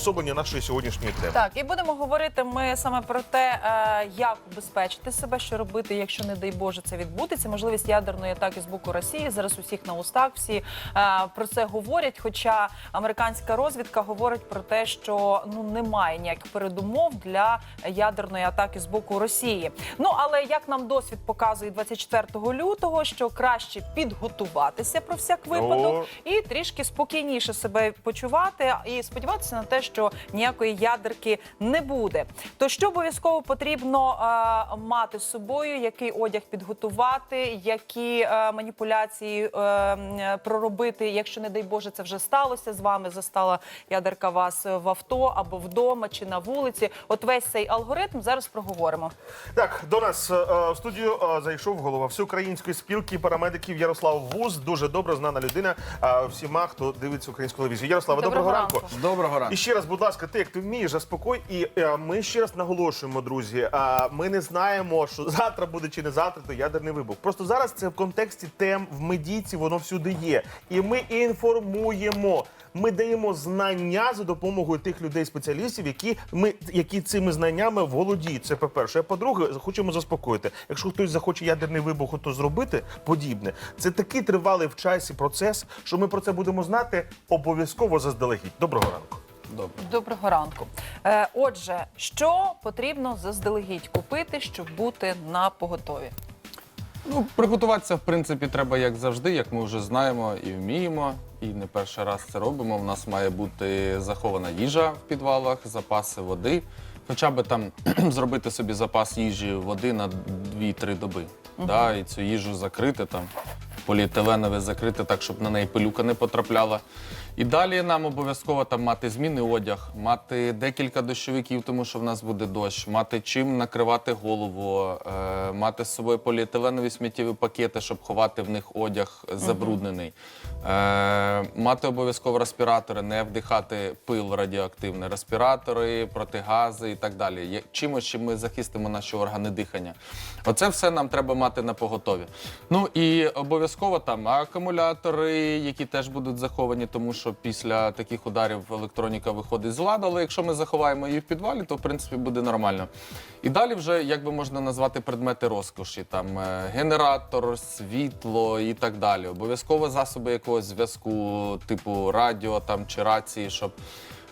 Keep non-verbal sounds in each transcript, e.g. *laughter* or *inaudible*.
Особлення нашої сьогоднішньої теми. Так, і будемо говорити ми саме про те, е, як убезпечити себе, що робити, якщо не дай Боже це відбудеться. Можливість ядерної атаки з боку Росії. Зараз усіх на устах всі е, про це говорять. Хоча американська розвідка говорить про те, що ну немає ніяких передумов для ядерної атаки з боку Росії. Ну але як нам досвід показує 24 лютого, що краще підготуватися про всяк випадок О. і трішки спокійніше себе почувати і сподіватися на те, що ніякої ядерки не буде. То що обов'язково потрібно е, мати з собою, який одяг підготувати, які е, маніпуляції е, проробити, якщо не дай Боже, це вже сталося з вами. Застала ядерка вас в авто або вдома чи на вулиці. От весь цей алгоритм зараз проговоримо. Так, до нас е, е, в студію е, зайшов голова всеукраїнської спілки парамедиків Ярослав Вуз. Дуже добре знана людина е, всіма, хто дивиться українську телевізію. Ярослава, доброго, Доброго ранку. ранку. Доброго ранку. І ще раз, будь ласка, ти як ти вмієш, заспокой. І е, ми ще раз наголошуємо, друзі. е, ми не знаємо, що завтра буде чи не завтра, то ядерний вибух. Просто зараз це в контексті тем в медійці, воно всюди є. І ми інформуємо. Ми даємо знання за допомогою тих людей, спеціалістів, які ми які цими знаннями володіють. Це по-перше. А по-друге, хочемо заспокоїти. Якщо хтось захоче ядерний вибух, то зробити подібне. Це такий тривалий в часі процес, що ми про це будемо знати обов'язково заздалегідь. Доброго ранку. Добре. Доброго ранку. Е, отже, що потрібно заздалегідь купити, щоб бути на поготові? Ну, приготуватися, в принципі, треба як завжди, як ми вже знаємо і вміємо. І не перший раз це робимо. У нас має бути захована їжа в підвалах, запаси води. Хоча б там *clears throat* зробити собі запас їжі води на 2-3 доби. Да, і цю їжу закрити там, поліетиленове закрити так, щоб на неї пилюка не потрапляла. І далі нам обов'язково там мати змінний одяг, мати декілька дощовиків, тому що в нас буде дощ, мати чим накривати голову, е, мати з собою поліетиленові сміттєві пакети, щоб ховати в них одяг забруднений. Е, мати обов'язково респіратори, не вдихати пил радіоактивний, респіратори, протигази і так далі. Чимось, чим ми захистимо наші органи дихання. Оце все нам треба мати на поготові. Ну і обов'язково там акумулятори, які теж будуть заховані, тому що після таких ударів електроніка виходить з ладу. Але якщо ми заховаємо її в підвалі, то в принципі буде нормально. І далі вже як би можна назвати предмети розкоші, там е, генератор, світло і так далі. Обов'язково засоби якогось зв'язку, типу радіо там чи рації, щоб.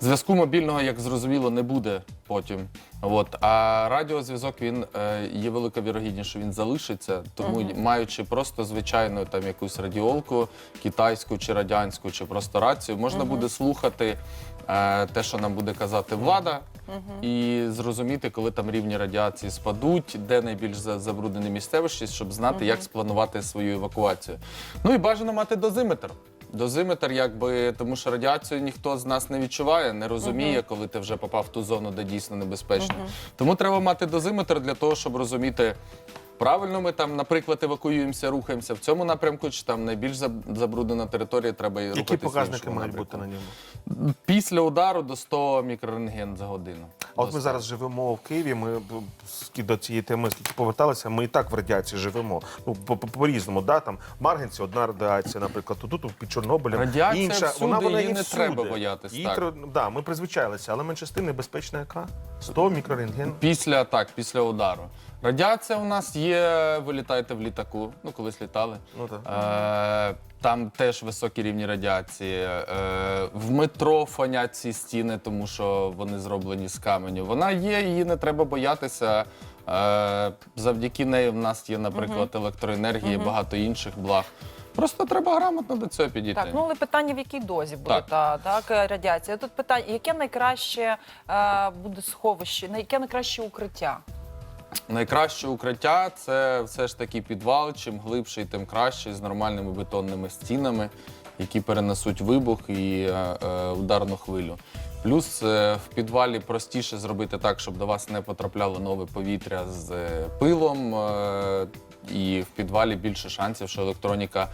Зв'язку мобільного, як зрозуміло, не буде потім. От. А радіозв'язок він е, є велика вірогідність, що він залишиться. Тому, маючи просто звичайну там якусь радіолку, китайську чи радянську, чи просто рацію, можна буде слухати е, те, що нам буде казати влада, і зрозуміти, коли там рівні радіації спадуть, де найбільш за- забруднені місцевості, щоб знати, як спланувати свою евакуацію. Ну і бажано мати дозиметр. Дозиметр, якби тому що радіацію ніхто з нас не відчуває, не розуміє, коли ти вже попав в ту зону, де дійсно небезпечно. Тому треба мати дозиметр для того, щоб розуміти. Правильно, ми там, наприклад, евакуюємося, рухаємося в цьому напрямку, чи там найбільш заб- забруднена територія, треба і Які рухатися в показники мають бути на ньому? Після удару до 100 мікрорентген за годину. А от ми зараз живемо в Києві. Ми до цієї теми скільки поверталися. Ми і так в радіації живемо. Ну по, різному, да там в Марганці одна радіація, наприклад, тут під Чорнобилем Радіація інша. всюди, вона вона її не всюди. треба боятись, Її так. треба- да, ми призвичайлися, але менше з тим небезпечна яка 100 мікрорентген. Після так, після удару. Радіація у нас є, ви літаєте в літаку, ну колись літали. Ну так. Е, там теж високі рівні радіації. Е, в метро фонять ці стіни, тому що вони зроблені з каменю. Вона є, її не треба боятися. Е, завдяки неї в нас є, наприклад, електроенергія і багато інших благ. Просто треба грамотно до цього підійти. Так, ну але питання в якій дозі буде Так. та так е, радіація. Тут питання, яке найкраще е, буде сховище, на яке найкраще укриття? Найкраще укриття це все ж таки підвал. Чим глибший, тим краще, з нормальними бетонними стінами, які перенесуть вибух і е, е, ударну хвилю. Плюс е, в підвалі простіше зробити так, щоб до вас не потрапляло нове повітря з е, пилом, е, і в підвалі більше шансів, що електроніка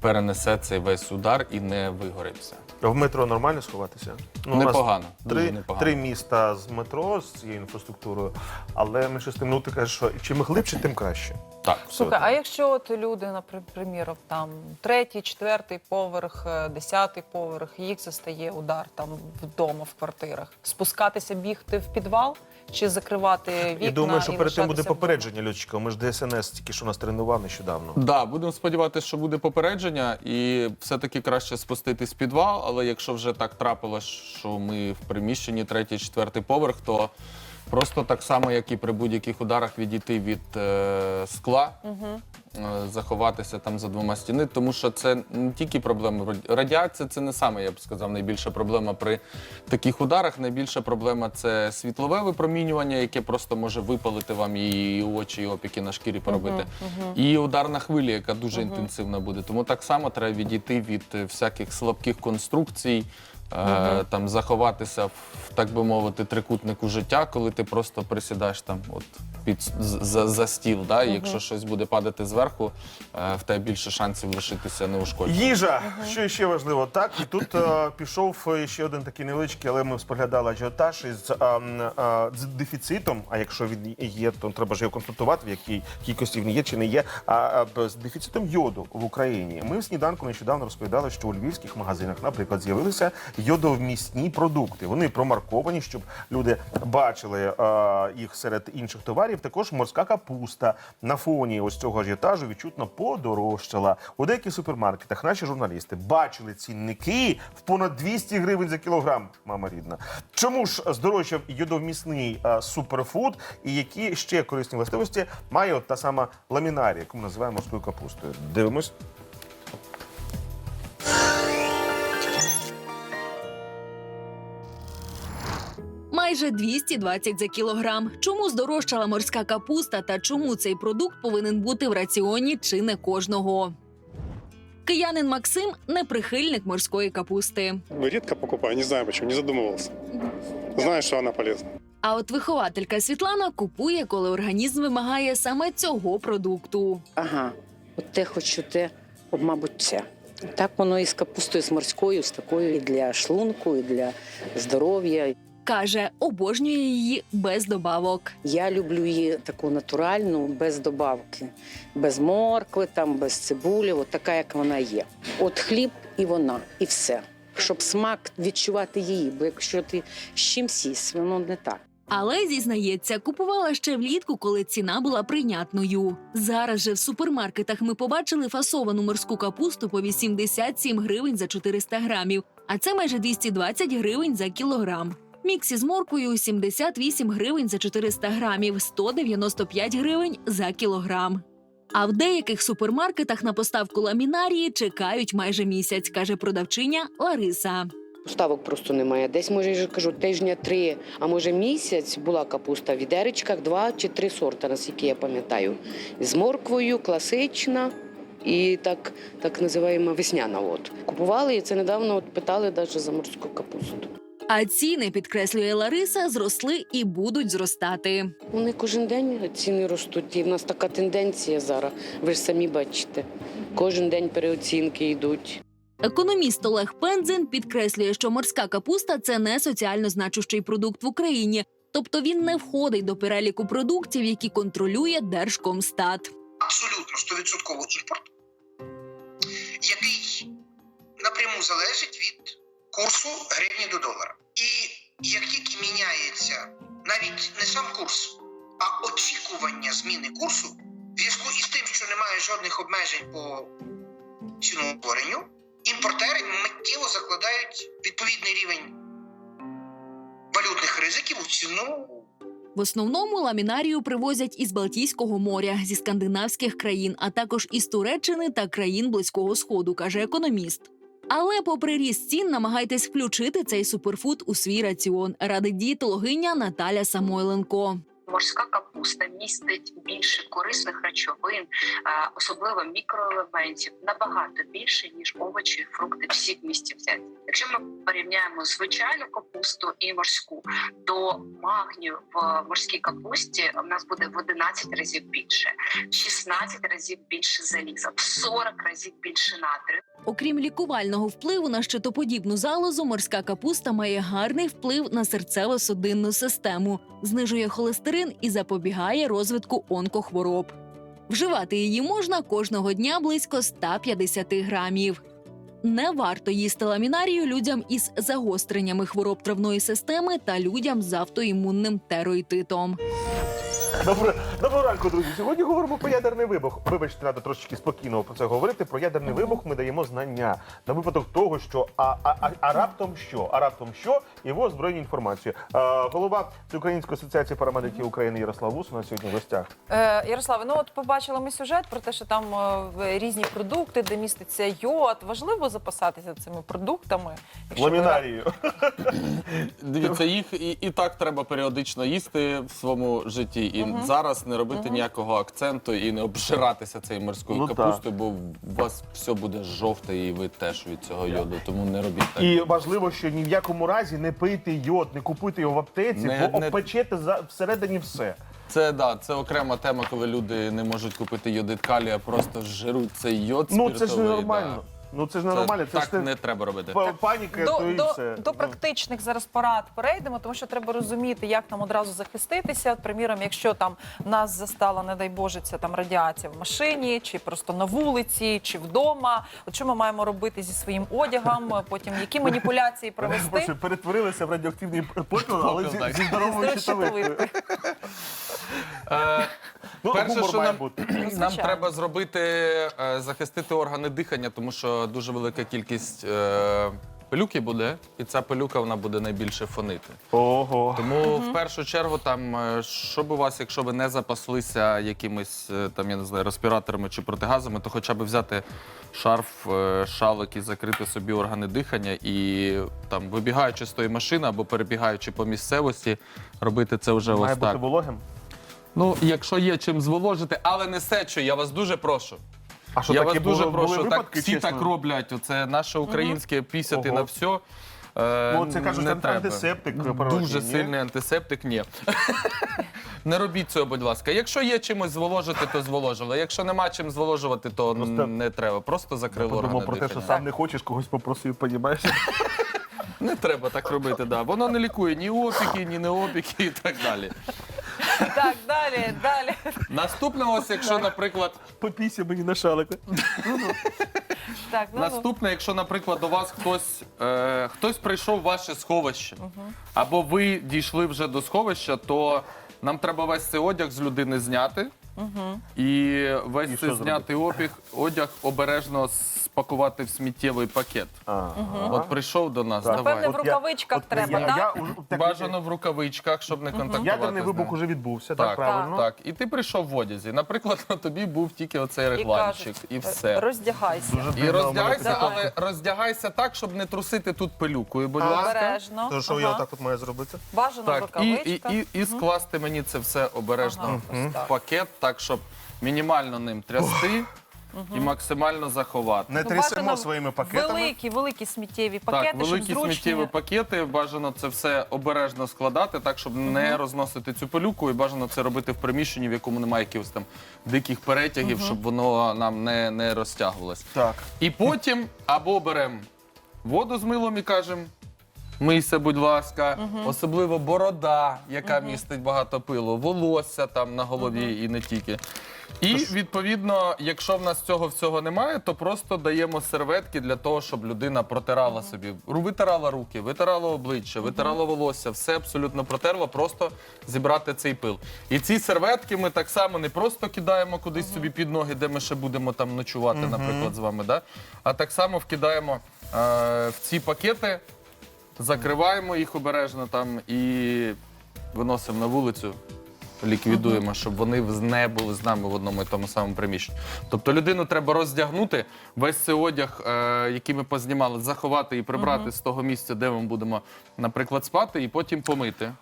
перенесе цей весь удар і не вигориться. В метро нормально сховатися? Ну, у нас непогано, дуже Три, непогано. три міста з метро з цією інфраструктурою, але ми з тим, ну ти кажеш, що чим глибше, тим краще. Так, Слухай, а якщо от люди, наприклад, там третій, четвертий поверх, е, десятий поверх, їх застає удар там вдома в квартирах, спускатися, бігти в підвал чи закривати вікна? і думаю, що перед тим буде попередження льотчика. Ми ж ДСНС тільки що нас тренував нещодавно. Да, будемо сподіватися, що буде попередження, і все-таки краще спуститись в підвал. Але якщо вже так трапилось, що ми в приміщенні третій, четвертий поверх, то просто так само, як і при будь-яких ударах, відійти від е, скла, е, заховатися там за двома стіни, тому що це не тільки проблема радіація, це не саме, я б сказав, найбільша проблема при таких ударах. Найбільша проблема це світлове випромінювання, яке просто може випалити вам і очі, і опіки на шкірі поробити. І ударна хвиля, яка дуже інтенсивна буде. Тому так само треба відійти від всяких слабких конструкцій. Е, Там заховатися в так би мовити трикутнику життя, коли ти просто присідаєш там, от під за, за стіл. Да? І якщо щось буде падати зверху, е, в тебе більше шансів лишитися неушкодженим. Їжа, що ще важливо, так і тут е, пішов е, ще один такий невеличкий, але ми споглядали ажіотаж із е, м, е, з дефіцитом. А якщо він є, то треба ж його констатувати, в якій кількості він є чи не є. А, а б- з дефіцитом йоду в Україні. Ми в сніданку нещодавно розповідали, що у львівських магазинах, наприклад, з'явилися йодовмісні продукти. Вони промарковані, щоб люди бачили е, їх серед інших товарів. Також морська капуста на фоні ось цього ажіотажу відчутно подорожчала. У деяких супермаркетах наші журналісти бачили цінники в понад 200 гривень за кілограм. Мама рідна. Чому ж здорожчав йодовмісний е, суперфуд і які ще корисні властивості має от та сама ламінарія, яку ми називаємо морською капустою? Дивимось. Майже 220 за кілограм. Чому здорожчала морська капуста та чому цей продукт повинен бути в раціоні чи не кожного? Киянин Максим не прихильник морської капусти. Редко покупаю, не знаю почему, не задумывался. Знаю, что она полезна. А от вихователька Світлана купує, коли організм вимагає саме цього продукту. Ага, от те хочу, те, от, мабуть, це. Так воно і з капустою, з морською, з такою і для шлунку, і для здоров'я. Каже, обожнює її без добавок. Я люблю її таку натуральну, без добавки, без моркви, там, без цибулі, от така, як вона є. От хліб і вона, і все. Щоб смак відчувати її, бо якщо ти з чимсь їсть, воно не так. Але зізнається, купувала ще влітку, коли ціна була прийнятною. Зараз же в супермаркетах ми побачили фасовану морську капусту по 87 гривень за 400 грамів, а це майже 220 гривень за кілограм. Мікс із морквою 78 гривень за 400 грамів, 195 гривень за кілограм. А в деяких супермаркетах на поставку ламінарії чекають майже місяць, каже продавчиня Лариса. Поставок просто немає. Десь, може, я кажу, тижня три, а може місяць була капуста в відеречках, два чи три сорта, наскільки я пам'ятаю. З морквою, класична і так, так називаємо весняна. От. Купували і це недавно от питали навіть за морську капусту. А ціни, підкреслює Лариса, зросли і будуть зростати. Вони кожен день ціни ростуть. І в нас така тенденція зараз. Ви ж самі бачите. Кожен день переоцінки йдуть. Економіст Олег Пензин підкреслює, що морська капуста це не соціально значущий продукт в Україні, тобто він не входить до переліку продуктів, які контролює Держкомстат. абсолютно 100% імпорт, який напряму залежить від курсу гривні до долара. І як тільки міняється навіть не сам курс, а очікування зміни курсу, в зв'язку із тим, що немає жодних обмежень по ціноутворенню, імпортери миттєво закладають відповідний рівень валютних ризиків у ціну В основному ламінарію привозять із Балтійського моря, зі скандинавських країн, а також із Туреччини та країн Близького Сходу, каже економіст. Але, попри ріст цін, намагайтесь включити цей суперфуд у свій раціон, радить дієтологиня Наталя Самойленко. морська капуста містить більше корисних речовин, е, особливо мікроелементів, набагато більше ніж овочі, фрукти всіх місць взяті. Якщо ми порівняємо звичайну капусту і морську, то магнію в морській капусті в нас буде в 11 разів більше, в 16 разів більше заліза, в 40 разів більше натрію. Окрім лікувального впливу на щитоподібну залозу, морська капуста має гарний вплив на серцево-судинну систему, знижує холестерин і запобігає розвитку онкохвороб. Вживати її можна кожного дня близько 150 грамів. Не варто їсти ламінарію людям із загостреннями хвороб травної системи та людям з автоімунним тероїтитом. Добре, доброго ранку, друзі. Сьогодні говоримо про ядерний вибух. Вибачте, треба трошечки спокійно про це говорити. Про ядерний вибух ми даємо знання на випадок того, що а, а, а, а раптом що? А раптом що? І ви озброєні інформацію. А, голова Всеукраїнської асоціації парамедиків України Ярослав Вус у нас сьогодні в гостях. Е, Ярославе, ну от побачили ми сюжет про те, що там е, різні продукти, де міститься йод. Важливо запасатися цими продуктами. якщо ви Ламінарію. *coughs* Дивіться, їх і, і так треба періодично їсти в своєму житті. І зараз не робити ніякого акценту і не обжиратися цією морською Ну, капустою, бо у вас все буде жовте, і ви теж від цього йоду. Тому не робіть так. І важливо, що ні в якому разі не пийте йод, не купуйте його в аптеці, Не- бо не- обпечете за всередині все. Це да, це окрема тема, коли люди не можуть купити йодит калія, просто жруть цей йод. Ну це ж спиртовий, ненормально. Ну це ж Це ненормально. Це, так ж не треба робити. па- паніка, до, то і до, все. до практичних зараз порад перейдемо, тому що треба розуміти, як нам одразу захиститися. От, приміром, якщо там нас застала, не дай Боже, ця там радіація в машині, чи просто на вулиці, чи вдома. От що ми маємо робити зі своїм одягом? Потім які маніпуляції провести? Перетворилися в радіоактивний попіл, але Попіл, зі, так. зі здоровою щитовидкою. щитовидкою. Е, Ну, Перше, гумор що має нам, бути. *clears throat* нам звичайно. треба зробити, е, захистити органи дихання, тому що дуже велика кількість е, пилюки буде, і ця пилюка вона буде найбільше фонити. Ого. Тому в першу чергу, там, е, щоб у вас, якщо ви не запаслися якимись е, там, я не знаю, респіраторами чи протигазами, то хоча б взяти шарф, е, шалик і закрити собі органи дихання, і там, вибігаючи з тої машини або перебігаючи по місцевості, робити це вже Має ось бути так. вологим. Ну, якщо є чим зволожити, але не сечу, я вас дуже прошу. А що я такі вас дуже були, прошу. були так, випадки, всі чесно? так роблять. Оце наше українське пісяти Ого. на все. Е, Ну, це кажуть, не анти- треба. антисептик природній, Дуже ні? сильний антисептик, ні. *laughs* Не робіть цього, будь ласка. Якщо є чимось зволожити, то зволожили. Якщо нема чим зволожувати, то Просто- не треба. Просто закрили органи Подумав про те, що дихання. сам не хочеш, когось попросив, понімаєш? *laughs* Не треба так робити, да. Воно не лікує ні опіки, ні неопіки і так далі. Так, далі, далі. Наступне, ось, якщо, наприклад, Попійся мені на шалик. Так, ну, ну. Наступне, якщо, наприклад, до вас хтось, е, хтось прийшов в ваше сховище, або ви дійшли вже до сховища, то нам треба весь цей одяг з людини зняти. І весь І цей знятий опіг, одяг обережно спакувати в сміттєвий пакет. От прийшов до нас, давай. Напевне, в От я- рукавичках От треба, я- так? я уже- так, Бажано в рукавичках, щоб не контактувати. Ядерний з вибух ним. уже відбувся, так, Так, правильно? так. І ти прийшов в одязі. Наприклад, на тобі був тільки оцей І регланчик, кажуть, і все. роздягайся. Дуже І дивно, у мене роздягайся, таке- але роздягайся так, щоб не трусити тут пилюкою, будь ласка. Обережно. То що Ага. я отак от маю зробити? Бажано в Так, і, і, рукавичках. і, і скласти мені це все обережно Ага, в пакет, так, щоб мінімально ним трясти і максимально заховати. Не Ну, трясемо бажано своїми пакетами. Великі, великі сміттєві пакети, так, великі щоб зручні. сміттєві пакети, бажано це все обережно складати, так, щоб не розносити цю пилюку, і бажано це робити в приміщенні, в якому немає якихось там диких перетягів, щоб воно нам не, не розтягувалось. Так. І потім або беремо воду з милом і кажемо. Мийся, будь ласка, особливо борода, яка містить багато пилу, волосся там на голові і не тільки. І відповідно, якщо в нас цього всього немає, то просто даємо серветки для того, щоб людина протирала собі. Ру- Витирала руки, витирала обличчя, витирала волосся, все абсолютно протерла, просто зібрати цей пил. І ці серветки ми так само не просто кидаємо кудись собі під ноги, де ми ще будемо там ночувати, наприклад, з вами, да? а так само вкидаємо е, в ці пакети, закриваємо їх обережно там і виносимо на вулицю. Ліквідуємо, щоб вони не були з нами в одному і тому самому приміщенні. Тобто людину треба роздягнути, весь цей одяг, е, який ми познімали, заховати і прибрати з того місця, де ми будемо, наприклад, спати, і потім помити.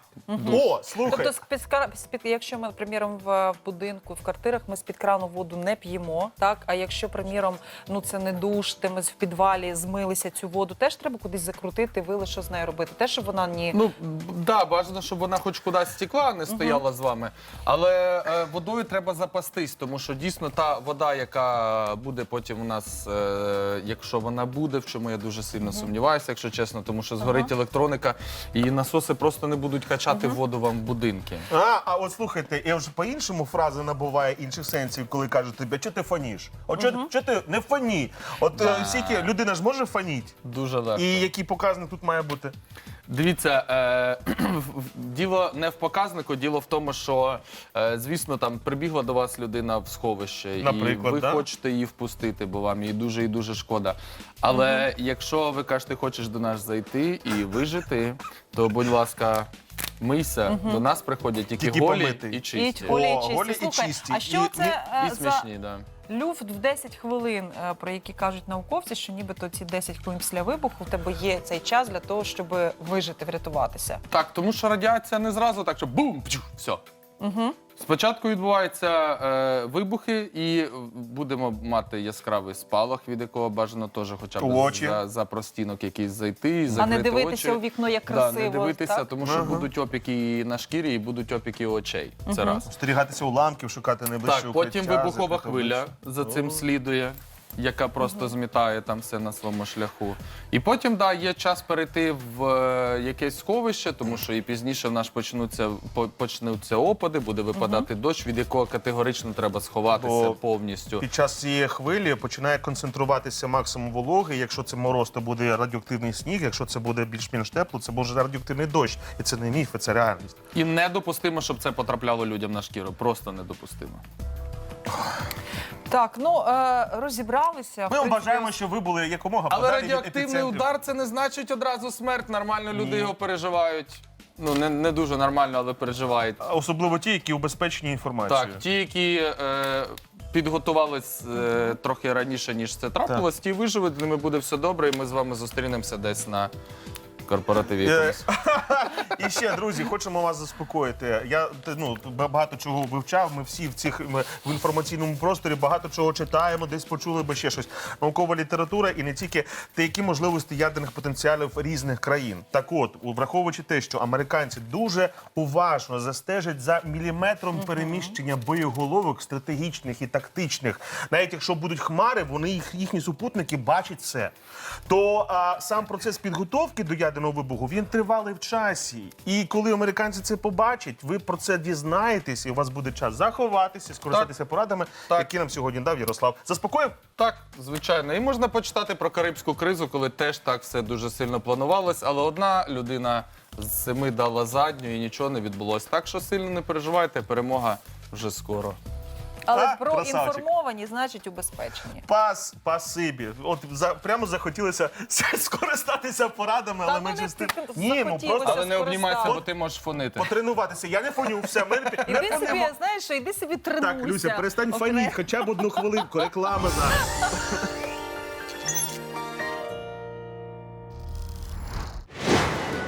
О, слухай. Тобто, з-під, кра- з-під- якщо ми, приміром, в, в будинку, в квартирах, ми з-під крану воду не п'ємо, так? А якщо, приміром, ну це не душ, ти ми в підвалі змилися цю воду, теж треба кудись закрутити, вили, що з нею робити. Те, щоб вона ні. Ну да, бажано, щоб вона хоч кудись стекла, не стояла з вами. Але е, водою треба запастись, тому що дійсно та вода, яка буде потім у нас, е, якщо вона буде, в чому я дуже сильно сумніваюся, якщо чесно, тому що згорить електроніка, і насоси просто не будуть качати воду вам в будинки. А, а от слухайте, я вже по-іншому фраза набуває інших сенсів, коли кажуть тобі, що ти фаніш? От що, що ти не фані? От е, скільки людина ж може фаніть, Дуже легко. І який показник тут має бути? Дивіться, е, *clears throat* діло не в показнику, діло в тому, що е, звісно, там прибігла до вас людина в сховище, Наприклад, і ви да? хочете її впустити, бо вам її дуже і дуже шкода. Але якщо ви кажете, хочеш до нас зайти і вижити, то будь ласка. Мийся, до нас приходять тільки, Тільки голі помитий. і І чисті. голі О, і чисті. голі і Слухай, чисті. а що І- це І е, за смішні, да. Люфт в 10 хвилин, е, про які кажуть науковці, що нібито ці 10 хвилин після вибуху в тебе є цей час для того, щоб вижити, врятуватися. Так, тому що радіація не зразу так, що бум, пчух, все. Угу. Спочатку відбуваються е, вибухи, і будемо мати яскравий спалах, від якого бажано теж хоча б очі. за, за простінок якийсь зайти, і А закрити не дивитися очі. у вікно, як Да, не дивитися, так? тому що будуть опіки і на шкірі, і будуть опіки очей. Це раз. Остерігатися уламків, шукати найближче Так, потім вибухова хвиля обличчя. за цим слідує, яка просто змітає там все на своєму шляху. І потім, да, є час перейти в е, якесь сховище, тому що і пізніше в нас почнуться по- почнуться опади, буде випадати дощ, від якого категорично треба сховатися Бо повністю. Під час цієї хвилі починає концентруватися максимум вологи. Якщо це мороз, то буде радіоактивний сніг. Якщо це буде більш-менш тепло, це буде радіоактивний дощ. І це не міф, це реальність. І недопустимо, щоб це потрапляло людям на шкіру. Просто недопустимо. *laughs* Так, ну е, розібралися. Ми вам принципі, бажаємо, щоб ви були якомога Але подалі від радіоактивний епіцентрів. удар це не значить одразу смерть. Нормально люди Ні. його переживають. Ну не, не дуже нормально, але переживають. Особливо ті, які убезпечені інформацією. Так, ті, які е, підготувались е, трохи раніше, ніж це трапилось, ті виживуть, з ними буде все добре, і ми з вами зустрінемося десь на корпоративі. Е, якомусь. *laughs* І ще, друзі, хочемо вас заспокоїти. Я ну, багато чого вивчав. Ми всі в цих в інформаційному просторі багато чого читаємо, десь почули би ще щось. Наукова література і не тільки те, які можливості ядерних потенціалів різних країн. Так от, у- враховуючи те, що американці дуже уважно застежать за міліметром переміщення боєголовок стратегічних і тактичних. Навіть якщо будуть хмари, вони їх їхні супутники бачать це. То а, сам процес підготовки до ядерного вибуху він тривалий в часі. І коли американці це побачать, ви про це дізнаєтесь, і у вас буде час заховатися, скористатися порадами, Так. які нам сьогодні дав Ярослав. Заспокоїв? Так, звичайно. І можна почитати про Карибську кризу, коли теж так все дуже сильно планувалось, але одна людина з семи дала задню і нічого не відбулось. Так що сильно не переживайте, перемога вже скоро. Але А, про красавчик. інформовані, значить, убезпечені. Пас, пасибі. От за прямо захотілося *laughs* скористатися порадами, але ми ж вже тим. Ні, ну просто Але не обнімайся, бо ти можеш фонити. потренуватися. Я не фоню, все, ми не, не Іди собі, фонимо. знаєш, іди собі тренуйся. Так, Люся, перестань фаніть, хоча б одну хвилинку. Реклама зараз. *laughs*